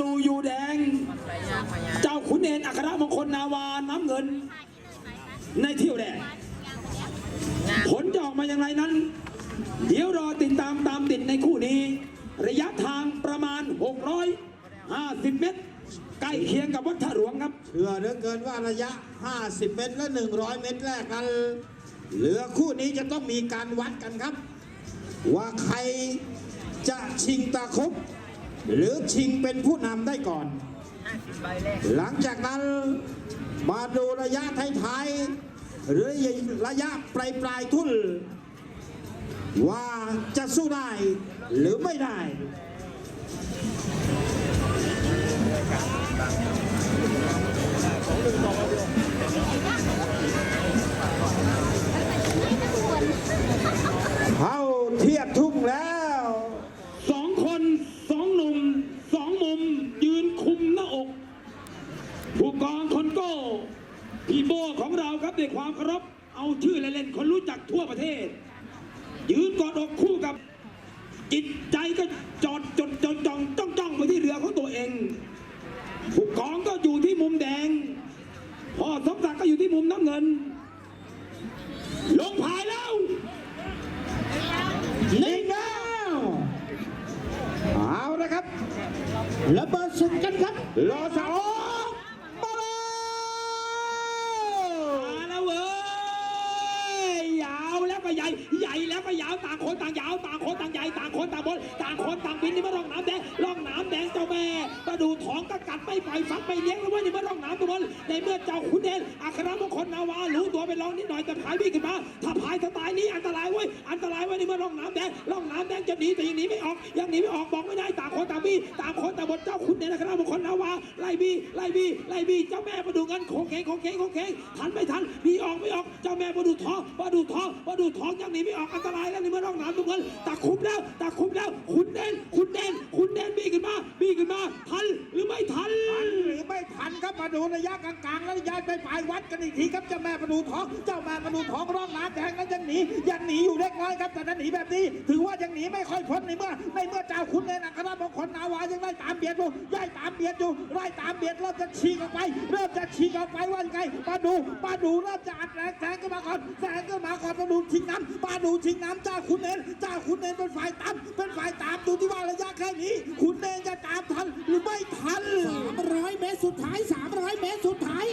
ดูอยู่แดง เจ้าขุนเอนอัครมงคลนาวาน้ำเงิน ในเที่ยวแดงผลจะออกมาอย่างไรนั้น เดี๋ยวรอติดตามตามติดในคู่นี้ ระยะทางประมาณ 650 เมตร ใกล้เคียงกับวัดท่าหลวงครับเชื่อเหลือเกินว่าระยะ 50 เมตร และ 100 เมตรแรกกันเหลือคู่นี้จะต้องมีการวัดกันครับ ว่าใครจะชิงตะคบ หรือชิงเป็นผู้นำได้ก่อน หลังจากนั้นมาดูระยะท้ายๆหรือระยะปลายปลายๆทุ่น ว่าจะสู้ได้หรือไม่ได้เข้า โบของเราครับด้วยความเคารพเอาชื่อเล่นๆคนรู้จักทั่วประเทศ ยืนกอดอกคู่กับ จิตใจก็จอดจดจดจ้องจ้องจ้องไปที่เรือของตัวเองผู้กองก็อยู่ที่มุมแดงพ่อสมศักดิ์ก็อยู่ที่มุมน้ำเงิน ลงพายแล้วนิ่งแล้วเอาละครับระเบิดสุดกันครับรอสองมาเลย มาแล้วเว้ยยาวแล้วก็ ใหญ่ ใหญ่แล้วก็ยาวต่างคนต่างยาวต่างคนต่างใหญ่ต่างคนต่างบนต่างคนต่างบินนี่มาร่องน้ำแดงรอง ดูท้องก็กัดไม่ปล่อยฟักไม่เลี้ยงแล้วเว้ยนี่มาร่องน้ำตัวบนในเมื่อเจ้าขุนเดนอัครมงคลนาวารู้ตัวไปลองนิดหน่อยแต่พายพี่ขึ้นมาถ้าพายสไตล์นี้อันตรายเว้ยอันตรายเว้ยนี่มาร่องน้ำแดงร่องน้ำแดงจะหนีแต่ยังหนีไม่ออกยังหนีไม่ออกบอกไม่ได้ต่างคนต่างบี้ต่างคนต่างบนเจ้าขุนเดนอัครมงคลนาวาไล่บี้ไล่บี้ไล่บี้เจ้าแม่มาดูเงินโขงเคงโขงเคงโขงเคงทันไม่ทันมีออกไม่ออกเจ้าแม่มาดูท้องมาดูท้องมาดูท้องยังหนีไม่ออกอันตรายแล้วนี่มาร่องน้ำทุกคนตาคุบแล มาดูระยะกลางๆ แล้วย้ายไปปลายวัดกันอีกทีครับเจ้าแม่มาดูท้องเจ้าแม่มาดูท้องร่องน้ำแดงนั้นยังหนียังหนีอยู่เล็กน้อยครับแต่ถ้าหนีแบบนี้ ถือว่ายังหนีไม่ค่อยพ้นในเมื่อในเมื่อเจ้าคุณในนักคณะบางคนนาวายังไล่ตามเบียดอยู่ไล่ตามเบียดอยู่ไล่ตามเบียดเริ่มจะฉีกออกไป เริ่มจะฉีกออกไปว่ายังไงมาดูมาดูเริ่มจะอัดแรงแสงขึ้นมาก่อนแสงขึ้นมาก่อนมาดูชิงน้ำมาดูชิงน้ำเจ้าคุณเนนเจ้าคุณเนนเป็นฝ่ายตามเป็นฝ่ายตามดูที่ว่าระยะแค่นี้ คุณเนนจะตามทันหรือไม่ทัน300เมตรสุดท้าย3 สุดท้าย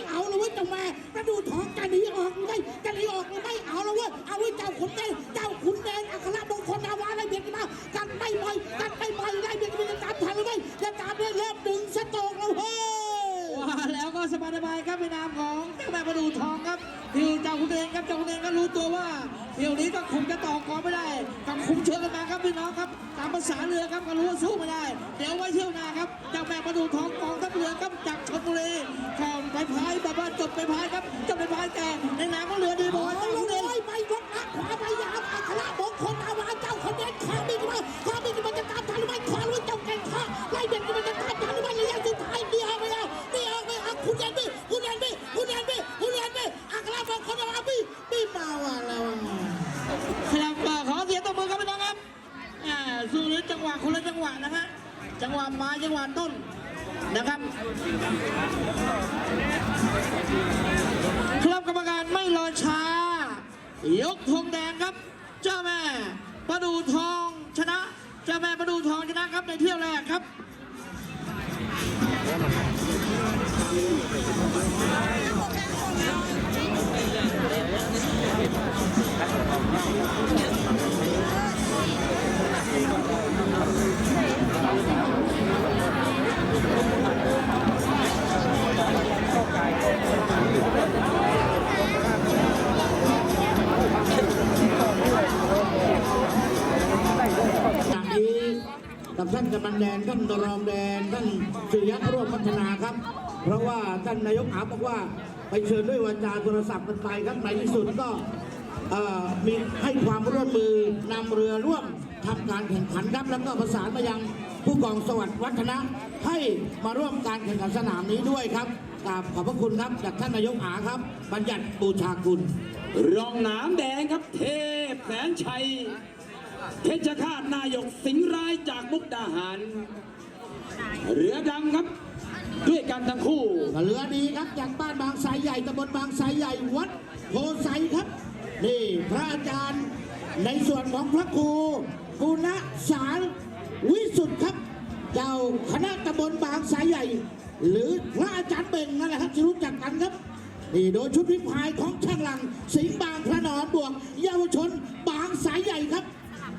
ยกธงแดงครับ เจ้าแม่ประดูทองชนะ เจ้าแม่ประดูทองชนะครับในเที่ยวแรกครับ นันแดนท่านรองแดนท่านสุริยะร่วมพัฒนาครับ เพราะว่าท่านนายกอาบอกว่าไปเชิญด้วยวาจาโทรศัพท์กันไปครับในที่สุดก็มีให้ความร่วมมือนำเรือร่วมทำการแข่งขันครับแล้วก็ประสานมายังผู้กองสวัสดิ์วัฒนะให้มาร่วมการแข่งขันสนามนี้ด้วยครับกราบขอบพระคุณครับจากท่านนายกอาครับ บัญญัติบูชาคุณ รองน้ำแดงครับเทพแสนชัย เพชรฆาตนายกสิงห์ร้ายจากมุกดาหาร เรือดำครับ ด้วยกันทั้งคู่ เรือดีครับจากบ้านบางไทรใหญ่ตำบลบางไทรใหญ่วัดโพไซครับ นี่พระอาจารย์ในส่วนของพระครูกุณสารวิสุทธ์ครับ เจ้าคณะตำบลบางไทรใหญ่ หรือพระอาจารย์เบ่งนั่นแหละครับที่รู้จักกันครับนี่โดยชุดพิพายของช่างหลัง สิงห์บางพระนอนบวก เยาวชนบางสายใหญ่ครับ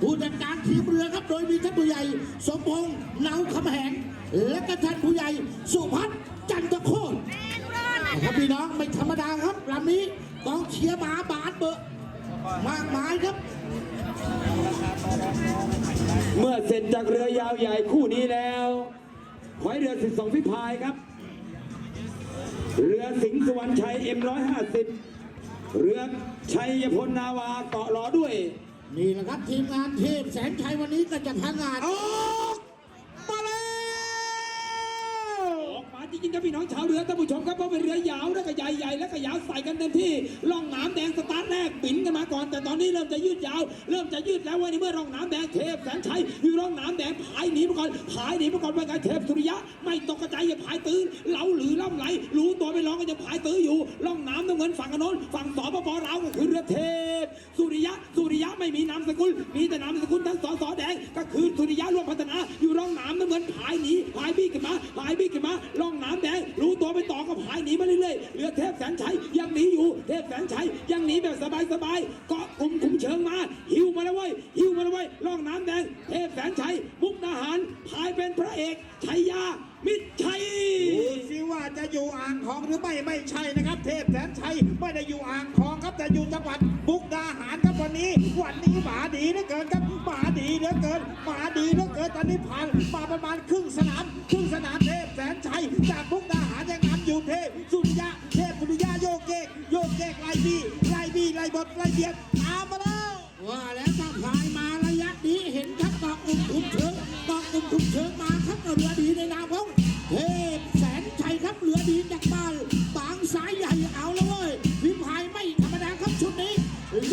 ผู้จัดการทีมเรือครับ โดยมีท่านผู้ใหญ่ สมพงษ์เนาคำแหง และก็ท่านผู้ใหญ่ สุพัฒน์จันทโคตรครับพี่น้องไม่ธรรมดาครับลำนี้กองเชียร์มาบาดเบอะมากมายครับ เมื่อเสร็จจากเรือยาวใหญ่คู่นี้แล้วขอยเรือ 12พิพายครับ เรือสิงห์สุวรรณชัย M150 เรือชัยพลนาวาเกาะล้อด้วย นี่แหละครับทีมงานเทพแสนชัยวันนี้ก็จะพังงานออกมาแล้วออกมาจริงๆครับพี่น้องชาวเรือท่านผู้ชมครับเพราะเป็นเรือยาวแล้วก็ใหญ่ใหญ่แล้วก็ยาวใส่กันเต็มที่ล่องน้ำแดงสตาร์ทแรกบินกันมาก่อน แต่ตอนนี้เริ่มจะยืดยาว เริ่มจะยืดแล้ววันนี้เมื่อร่องน้ำแดงเทพแสนชัยอยู่ร่องน้ำแดงผายหนีมาก่อนผายหนีมาก่อนว่าไงเทพสุริยะ ไม่ตกกระจายอย่าผายตื้นเหลาหรือล่ำไหลรู้ตัวไม่ร้องก็จะผายตื้ออยู่ร่องน้ำน้ำเงินฝั่งอนนท์ฝั่งสปปลาก็คือเรือเทพ สุริยะ สุริยะไม่มีนามสกุล มีแต่นามสกุลทั้งสอสอแดง ก็คือสุริยะร่วมพัฒนา อยู่ร่องน้ำน้ำเงินผายหนีผายบี้กันมาผายบี้กันมาร่องน้ำแดง รู้ตัวไปต่อก็ผายหนีมาเรื่อยๆเรือเทพแสนชัยยังหนีอยู่ เทพแสนชัยยังหนีแบบสบายๆ เกาะกลุ่มคุมเชิงมา หิวมาแล้วเว้ย หิวมาแล้วเว้ย ร่องน้ำแดง เทพแสนชัย มุกดาหารพายเป็นพระเอก วันนี้หมาดีเหลือเกินครับหมาดีเหลือเกินหมาดีเหลือเกินตอนนี้ผ่านมาประมาณครึ่งสนามครึ่งสนามเทพแสนชัยจากบุกดาหารยังนำอยู่เทพสุริยะเทพสุริยะโยกเกกโยกเกกไล่บีไล่บีไล่บดไล่เบียดตามมาแล้วว่าแล้วถ้าพายมาระยะนี้เห็นครับกองอุ่มคุมเชิงกองอุ่มคุมเชิงมาครับเรือดีในนามของเทพแสนชัยครับเรือดีจากบ้านบางสายใหญ่เอา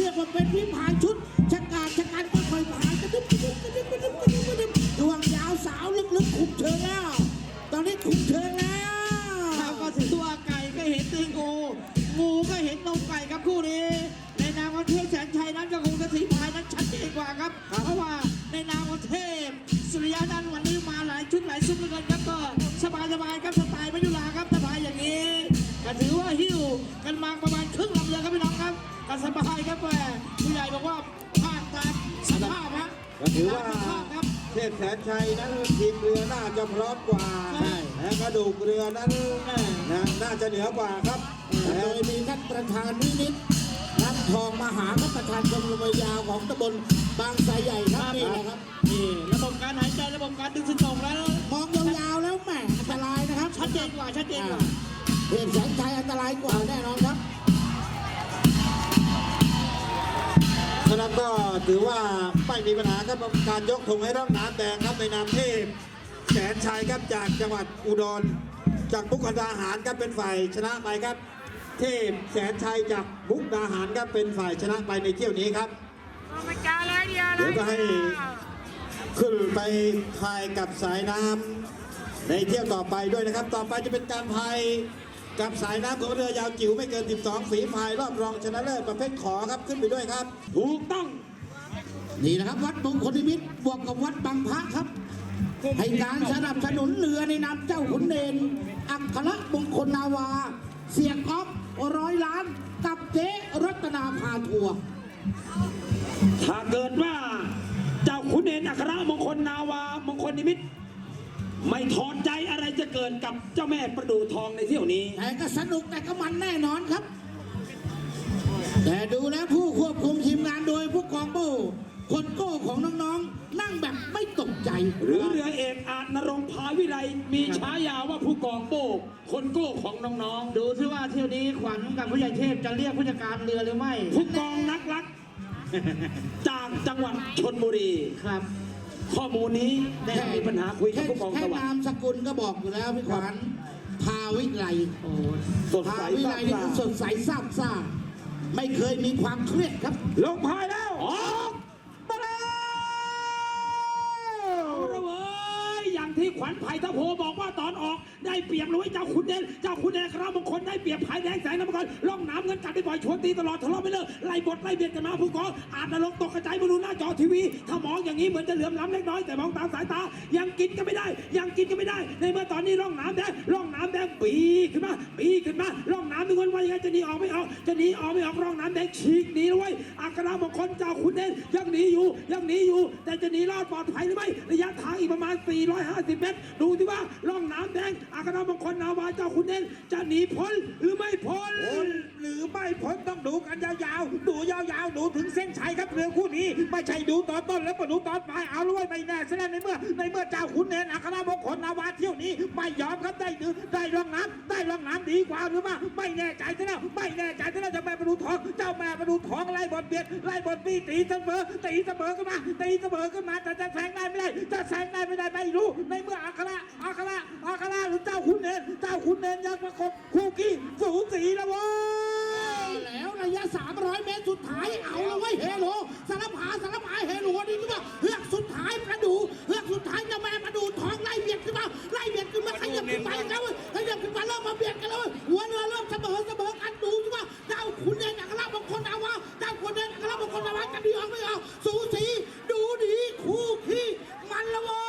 รียกว่าเป็นวิพารชุดชะกาดชะกันก็คอยพานกระดึ๊บกระดึ๊บกระดึ๊บกระดึ๊บกระดึ๊บกระดึ๊บดวงยาวสาวลึกๆขุมเชิงแล้ว ตอนนี้ขุมเชิงแล้วครับก็ถึงตัวไก่ก็เห็นตีงูงูก็เห็นนมไก่ครับคู่นี้ ในนามของเทพแสนชัยนั้นก็คง ถือว่าตมสภพครับเทพแสนชัยนั้นทีมเรือน่าจะพร้อมกว่าใช่และกระดูกเรือนั้นนะน่าจะเหนือกว่าครับโดยมีท่านประธานวินิตนัททองมหาครับประธานชมรมยาวของตำบลบางไทรใหญ่ครับนี่แหละครับนี่ระบบการหายใจระบบการดึงสมองแล้ว มองยาวๆแล้วแหมอันตรายนะครับชัดเจนกว่าชัดเจนกว่าเทพแสนชัยอันตรายกว่าแน่นอนครับนะครับก็ถือว่าไม่มีปัญหา ครับการยกธงให้ร่องน้ำแดงครับในนามเทพแสนชัยครับจากจังหวัดอุดร จากมุกดาหารครับเป็นฝ่ายชนะไปครับ เทพแสนชัยจากมุกดาหารครับเป็นฝ่ายชนะไปในเที่ยวนี้ครับเดี๋ยวก็ให้ขึ้นไปพายกับสายน้ำในเที่ยวต่อไปด้วยนะครับ ต่อไปจะเป็นการพายกับสายน้ำของเรือยาวจิ๋วไม่เกิน 12 ฝีพายรอบรองชนะเลิศประเภทขอครับขึ้นไปด้วยครับ ถูกต้อง นี่นะครับวัดมงคลนิมิตรบวกกับวัดบางพระครับ ให้การสนับสนุนเรือในนามเจ้าขุนเดนอัครมงคลนาวา เสียงออฟร้อยล้าน กับเจ๊รัตนาพาทัวร์ถ้าเกิดว่าเจ้าขุนเดชอัครมงคลนาวามงคลนิมิตรไม่ถอดใจอะไรจะเกิดกับเจ้าแม่ประดูทองในเที่ยวนี้ แต่ก็สนุกแต่ก็มันแน่นอนครับ แต่ดูแล้วผู้ควบคุมทีมงานโดยผู้กองโบ คนโก้ของน้องๆ นั่งแบบไม่ตกใจ หรือเรือเอกอาจนรงค์พาวิไลมีฉายาว่าผู้กองโบกคนโก้ของน้องดูซิว่าเที่ยวนี้ขวัญกับผู้ใหญ่เทพจะเรียกผู้จัดการเรือหรือไม่ ๆ ผู้กองนักรัก จากจังหวัดชนบุรี ครับข้อมูลนี้ได้มีปัญหาคุยกับแค่ผู้กองแค่สวัสนามดิ์สกุลก็บอกอยู่แล้วพี่ขวัญพาวิไลโอ้สดพาใสวิซาไลบนี่ซ่าคือสดใสซาบซ่าไม่เคยมีความเครียดครับ ลงพายแล้วออกมาแล้วเอาละเว้ยอย่างที่ ขวัญวันไผ่ตะโพบอกว่าตอนออกได้เปรียบเลยเจ้าขุนเดนเจ้าขุนเดนคราวมงคลได้เปรียบภายแดงแสงน้ำมังกรล่องน้ำเงินกัดไปบ่อยชวนตีตลอดทะเลาะไปเลยไล่บทไล่เบียดกันมาผู้กองอาจนรกตกกระจายมาดูหน้าจอทีวีถ้ามองอย่างนี้เหมือนจะเหลื่อมล้ำเล็กน้อยแต่มองตามสายตา ยังกินกันไม่ได้ ยังกินกันไม่ได้ ในเมื่อตอนนี้ร่องน้ำแดงร่องน้ำแดงปีขึ้นมาปีขึ้นมาร่องน้ำมีคนว่ายังไงจะหนีออกไม่ออกจะหนีออกไม่ออกร่องน้ำแดงฉีกหนีเลยอัครมงคลเจ้าขุนเดนยังหนีอยู่ยังหนีอยู่ แต่จะหนีรอดปลอดภัยหรือไม่ระยะทางอีกประมาณ 450 เมตร ดูที่ว่าร่องน้ำแดงอัครมงคลนาวาเจ้าขุนเดนจะหนีพ้นหรือไม่พ้นพ้นหรือไม่พ้นต้องดูกันยาวๆ ดูยาวๆ ดูถึงเส้นชัยครับเรือคู่นี้ไม่ใช่ดูตอนต้นแล้วก็ดูตอนปลายเอาเลยไม่แน่แสดงในเมื่อ ในเมื่อเจ้าขุนเนนอัครมงคลนาวาเที่ยวนี้ไม่ยอมครับได้ดืได้รองน้ำได้รองน้ำดีกว่าหรือว่าไม่แน่ใจซะแล้วไม่แน่ใจซะแล้วจ้าแม่ประดูทองเจ้าแม่ประดูทองไล่บอลเบียดไล่บอลปีตีเสมอตีเสมอขึ้นมาตีเสมอขึ้นมาแต่จะแซงได้ไม่ได้จะแซงได้ไม่ได้ไม่รู้ในเมื่ออัครอัครอัครหรือเจ้าขุนเนนเจ้าขุนเนนยังประกบคู่กี้สูสีแล้วเว้ยแล้วระยะ 300 เมตรสุดท้ายเอาแล้วเว้ยเฮโลสารพาสารพาเฮโลนี่คือว่าเฮือกสุดท้ายประดูเฮือกสุดท้ายจะแม่ประดูทองไล่เบียดขึ้นมาไล่เบียดขึ้นมาขยับขึ้นไปแล้วเว้ยขยับขึ้นมาเริ่มมาเบียดกันแล้วเว้ยหัวเรือเริ่มเสมอเสมอกันดูสิว่าเจ้าขุนเดนอัครมงคลนาวาเจ้าขุนเดนอัครมงคลนาวาจะดีออกไม่ออกสูสีดูดีคู่ขี้มันละเว้ย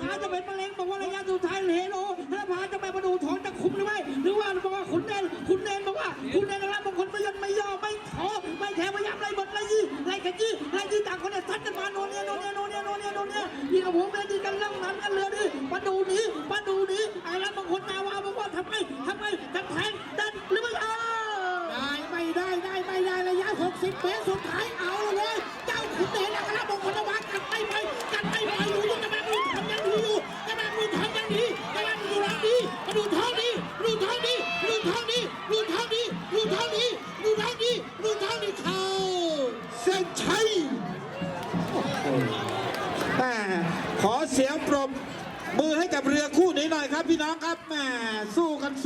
ท้ายจะเป็นมะเร็งบอกว่าระยะสุดท้ายเฮโลถ้าพาจะไปมาดูทองจะคุมหรือไม่หรือว่าบอกว่าขุนเดนขุนเดนบอกว่าขุนเดนนะครับบางคนไม่ยอมไม่ย่อไม่ท้อไม่แข็งพยายามไล่บทไล่ยี่ไล่กันยี่ไล่ยี่ต่างคนเนี่ยซัดกันมาโนเนี่ยโนเนี่ยโนเนี่ยโนเนี่ยโนเนี่ยยิงกับหัวแม่ยิงกันล่องน้ำกันเรือดิมาดูนี้มาดูนี้ไอ้รับางคนนาวาบอกว่าทำไมทำไมจะแทงดันหรือไม่เอาได้ไม่ได้ได้ไม่ได้ระยะ 60เมตร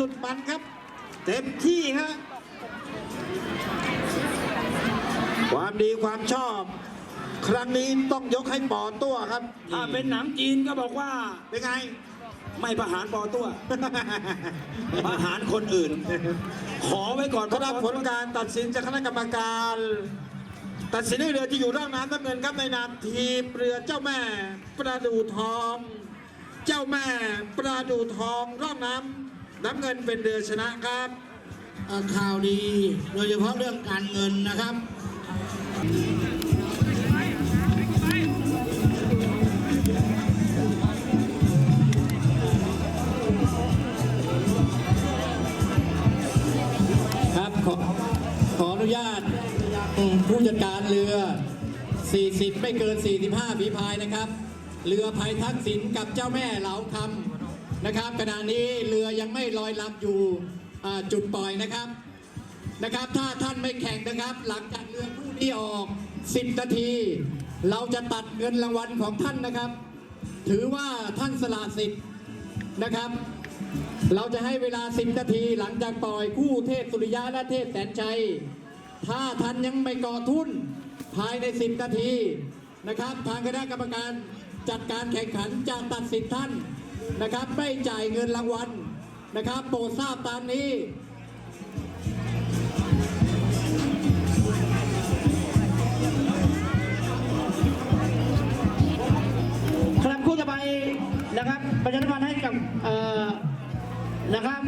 ดมันครับ เต็มที่ฮะความดีความชอบ ครั้งนี้ต้องยกให้ปอตัวครับถ้าเป็นหนังจีนก็บอกว่าเป็นไง ไม่ประหารปอตัว ประหารคนอื่น ขอไว้ก่อนสำหรับผลการตัดสินจากคณะกรรมการ ตัดสินให้เรือที่อยู่ร่องน้ำน้ำเงินครับในนามทีมเรือเจ้าแม่ประดูทอง เจ้าแม่ประดูทองร่องน้ำ น้ำเงินเป็นเรือชนะครับข่าวดีโดยเฉพาะเรื่องการเงินนะครับครับขอขออนุญาตผู้จัดการเรือ 40 ไม่เกิน 45ฝีพายนะครับ เรือภัยทักษิณกับเจ้าแม่เหลาคำ นะครับขณะนี้เรือยังไม่ลอยลำอยู่จุดปล่อยนะครับนะครับ ถ้าท่านไม่แข่งนะครับ หลังจากเรือคู่นี้ออก 10 นาที เราจะตัดเงินรางวัลของท่านนะครับ ถือว่าท่านสละสิทธิ์นะครับ เราจะให้เวลา 10 นาที หลังจากปล่อยคู่เทพสุริยะและเทพแสนชัย ถ้าท่านยังไม่ก่อทุนภายใน 10 นาทีนะครับ ทางคณะกรรมการจัดการแข่งขันจะตัดสิทธิ์ท่าน นะครับ ไม่จ่ายเงินรางวัลนะครับ โปรดทราบตามนี้ครับคู่ต่อไปนะครับประชาธิปไตยให้กับเอ่อนะครับ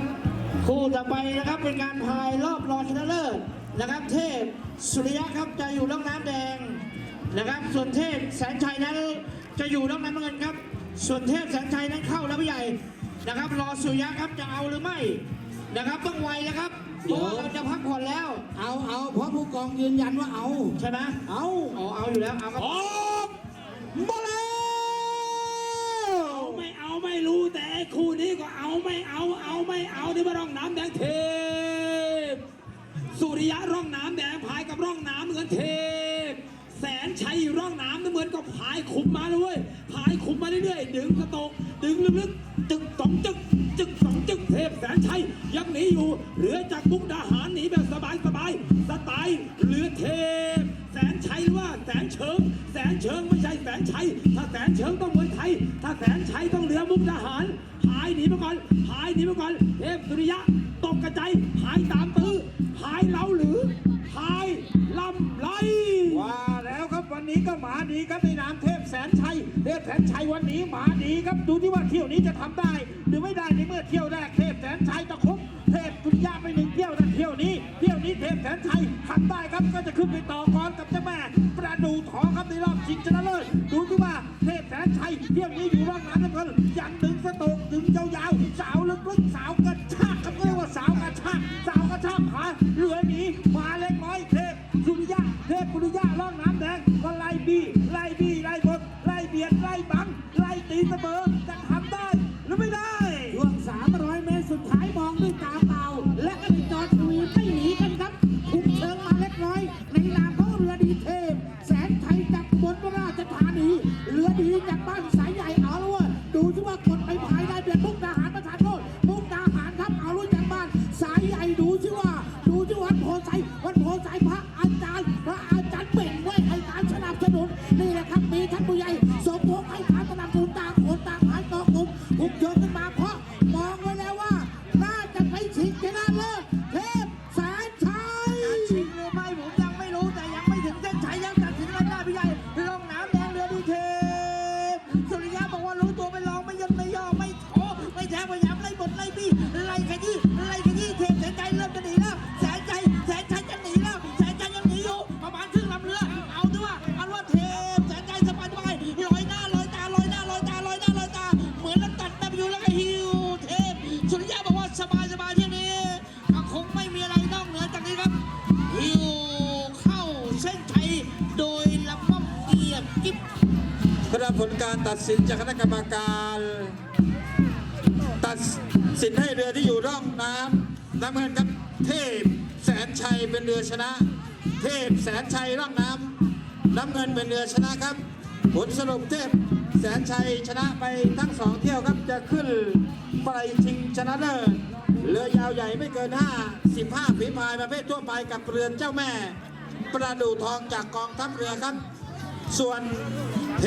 คู่ต่อไปนะครับเป็นการพายรอบรองชนะเลิศนะครับ เทพสุริยะครับจะอยู่ร่องน้ำแดงนะครับ ส่วนเทพแสนชัยนั้นจะอยู่ร่องน้ำเงินครับ ส่วนเทพแสนชัยนั้นเข้าแล้วพี่ใหญ่นะครับ รอสุริยะครับจะเอาหรือไม่นะครับต้องไวนะครับเพราะว่าเราจะพักผ่อนแล้ว เอาเอาเพราะผู้กองยืนยันว่าเอาใช่ไหมเอาอ๋อเอาอยู่แล้วเอาครับออกมาแล้วเอาไม่เอาไม่รู้แต่ไอ้คู่นี้ก็เอาไม่เอาเอาไม่เอาที่มาร่องน้ำแดงเทพสุริยะร่องน้ำแดงพายกับร่องน้ำเงินเทพ แสนชัยอยู่ร่องน้ำนะเหมือนกับพายขุมมาเลยเพายขุมมาเรื่อยๆดึงกระตกดึงลึกๆจึกสองจึกจึกสองจึกเทพแสนชัยยังหนีอยู่เหลือจากมุกดาหารหนีแบบสบายๆสไตล์เหลือเทพแสนชัยหรือว่าแสนเชิง แสนเชิงไม่ใช่แสนชัยถ้าแสนเชิงต้องเหมือนไทย ถ้าแสนชัยต้องเหลือมุกดาหารพายหนีไปก่อนพายหนีไปก่อนเทพสุริยะตกกระจายพายตามตื้อพายเลาเหลือ ว่หมาดีครับในนามเทพแสนชัยเทพแสนชัยวันนี้หมาดีครับดูที่ว่าเที่ยวนี้จะทำได้ หรือไม่ได้ในเมื่อเที่ยวแรกเทพแสนชัยตะคุบเทพกุญยาไปหนึ่งเที่ยวนะเที่ยวนี้เที่ยวนี้เทพแสนชัยทำได้ครับก็จะขึ้นไปต่อกรกับเจ้า โดยละม่อมเกียบกิ๊บรัผลการตัดสินจากคณะกรรมการ ตัดสินให้เรือที่อยู่ร่องน้ำน้ำเงินครับเทพแสนชัยเป็นเรือชนะ เทพแสนชัยร่องน้ำน้ำเงินเป็นเรือชนะครับ ผลสรุปเทพแสนชัยชนะไปทั้งสองเที่ยวครับจะขึ้นไปชิงชนะเลิศเรือยาวใหญ่ไม่เกิน 5 15ฝีพายประเภททั่วไปกับเรือนเจ้าแม่ ประดูทองจากกองทัพเรือครับ ส่วนเท